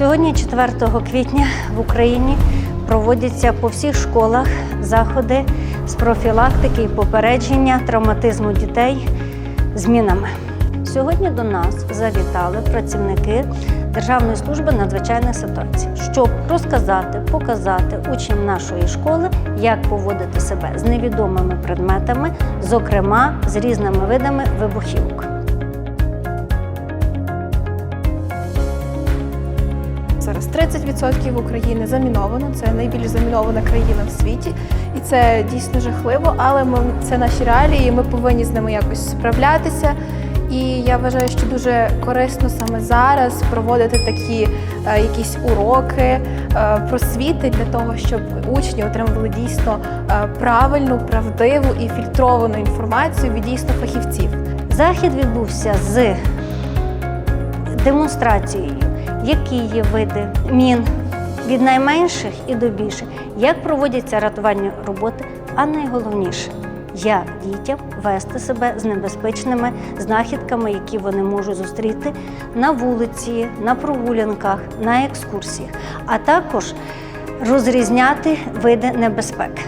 Сьогодні, 4 квітня, в Україні проводяться по всіх школах заходи з профілактики і попередження травматизму дітей змінами. Сьогодні до нас завітали працівники Державної служби надзвичайних ситуацій, щоб розказати, показати учням нашої школи, як поводити себе з невідомими предметами, зокрема з різними видами вибухівок. Зараз 30% України заміновано. Це найбільш замінована країна в світі, і це дійсно жахливо. Але ми це наші реалії. Ми повинні з ними якось справлятися. І я вважаю, що дуже корисно саме зараз проводити такі е, якісь уроки, е, просвіти для того, щоб учні отримували дійсно е, правильну, правдиву і фільтровану інформацію від дійсно фахівців. Захід відбувся з демонстрацією, які є види мін? Від найменших і до більших, як проводяться рятувальні роботи, а найголовніше, як дітям вести себе з небезпечними знахідками, які вони можуть зустріти на вулиці, на прогулянках, на екскурсіях, а також розрізняти види небезпеки.